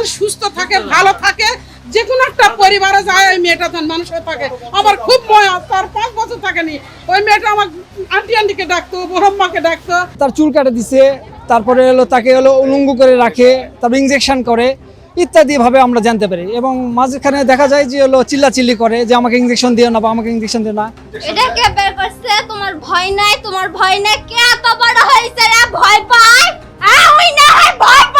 যেন সুস্থ থাকে ভালো থাকে যে কোনো একটা পরিবারে যায় ওই মেয়েটা যেন মানুষ হয়ে থাকে। আমার খুব ময়া তার পাঁচ বছর থাকেনি। ওই মেয়েটা আমার আন্টি আন্টিকে ডাকতো বড়ম্মাকে ডাকতো। তার চুল কাটে দিছে তারপরে হলো তাকে হলো উলঙ্গ করে রাখে তারপর ইঞ্জেকশন করে ইত্যাদি ভাবে আমরা জানতে পারি। এবং মাঝখানে দেখা যায় যে হলো চিল্লাচিল্লি করে যে আমাকে ইঞ্জেকশন দিও না বা আমাকে ইঞ্জেকশন দিও না। এটা কে বের করছে? তোমার ভয় নাই তোমার ভয় নাই। কে এত বড় হয়েছে রে? ভয় পায় হ্যাঁ ওই না হয় ভয় পায়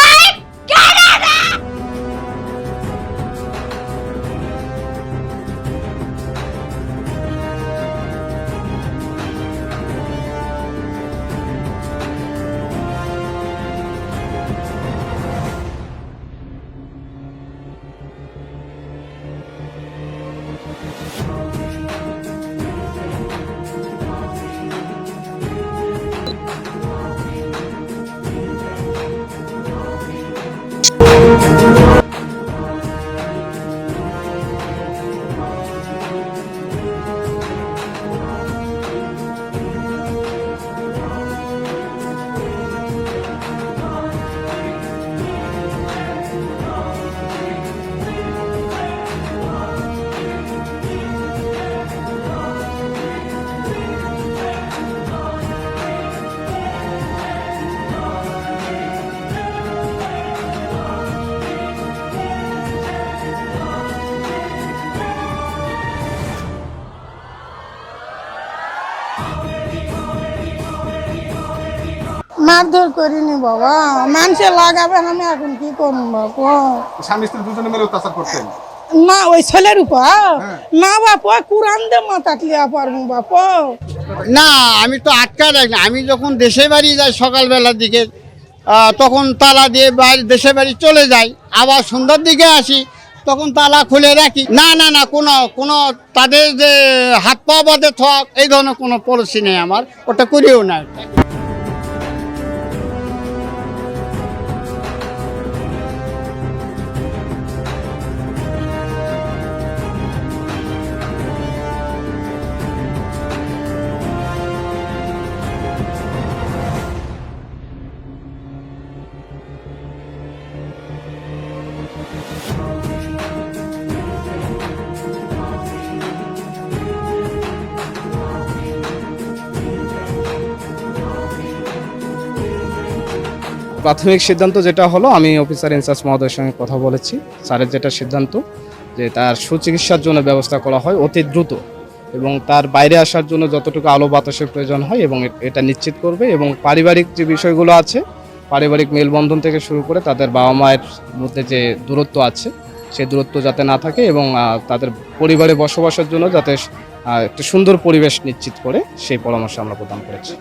曾。মারধর করিনি বাবা। মানুষে লাগাবে আমি এখন কি করব বাবা স্বামী স্ত্রী দুজনে মিলে অত্যাচার করতেন? না ওই ছেলের উপর? না বাপ কুরান দে মাথা লিয়া পারব বাপ। না আমি তো আটকা রাখি আমি যখন দেশে বাড়ি যাই সকালবেলার দিকে তখন তালা দিয়ে বাড়ি দেশে বাড়ি চলে যাই। আবার সন্ধ্যার দিকে আসি তখন তালা খুলে রাখি। না না না কোনো কোনো তাদের যে হাত পা বাঁধে থক এই ধরনের কোনো পলিসি নেই আমার। ওটা করিও না। প্রাথমিক সিদ্ধান্ত যেটা হলো, আমি অফিসার ইনচার্জ মহোদয়ের সঙ্গে কথা বলেছি। স্যারের যেটা সিদ্ধান্ত, যে তার সুচিকিৎসার জন্য ব্যবস্থা করা হয় অতি দ্রুত এবং তার বাইরে আসার জন্য যতটুকু আলো বাতাসের প্রয়োজন হয় এবং এটা নিশ্চিত করবে এবং পারিবারিক যে বিষয়গুলো আছে, পারিবারিক মেলবন্ধন থেকে শুরু করে তাদের বাবা মায়ের মধ্যে যে দূরত্ব আছে সেই দূরত্ব যাতে না থাকে এবং তাদের পরিবারে বসবাসের জন্য যাতে একটা সুন্দর পরিবেশ নিশ্চিত করে সেই পরামর্শ আমরা প্রদান করেছি।